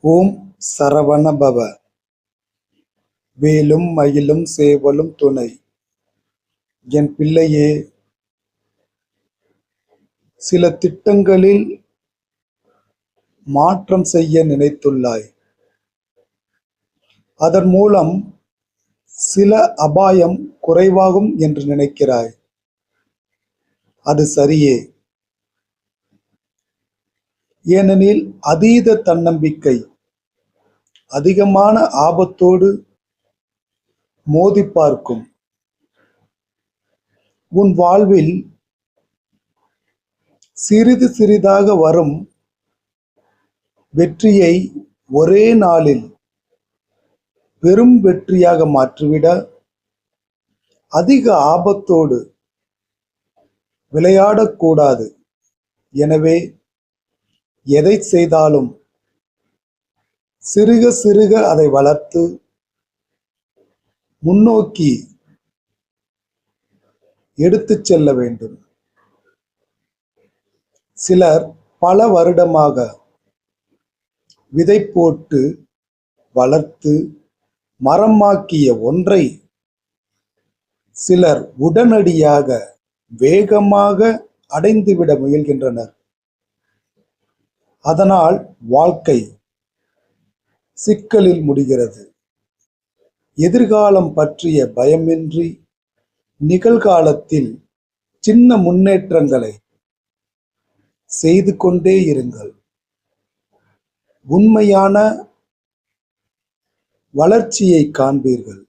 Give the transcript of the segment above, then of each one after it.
ஓம் சரவண பவ வேலும் மயிலும் சேவலும் துணை. என் பிள்ளையே சில திட்டங்களில் மாற்றம் செய்ய நினைத்துள்ளாய். அதன் மூலம் சில அபாயம் குறைவாகும் என்று நினைக்கிறாய். அது சரியே. ஏனெனில் அதீத தன்னம்பிக்கை அதிகமான ஆபத்தோடு மோதி பார்க்கும். உன் வாழ்வில் சிறிது சிறிதாக வரும் வெற்றியை ஒரே நாளில் பெரும் வெற்றியாக மாற்றிவிட அதிக ஆபத்தோடு விளையாடக்கூடாது. எனவே எதை செய்தாலும் சிறுக சிறுக அதை வளர்த்து முன்னோக்கி எடுத்துச் செல்ல வேண்டும். சிலர் பல வருடமாக விதை போட்டு வளர்த்து மரமாக்கிய ஒன்றை சிலர் உடனடியாக வேகமாக அடைந்துவிட முயல்கின்றனர். அதனால் வாழ்க்கை சிக்கலில் முடிகிறது. எதிர்காலம் பற்றிய பயமின்றி நிகழ்காலத்தில் சின்ன முன்னேற்றங்களை செய்து கொண்டே இருங்கள். உண்மையான வளர்ச்சியை காண்பீர்கள்.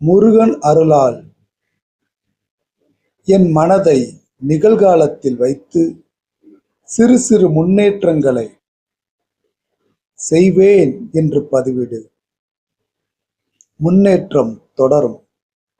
முருகன் அருளால் என் மனதை நிகழ்காலத்தில் வைத்து சிறு சிறு முன்னேற்றங்களை செய்வேன் என்று பதிவிடு. முன்னேற்றம் தொடரும்.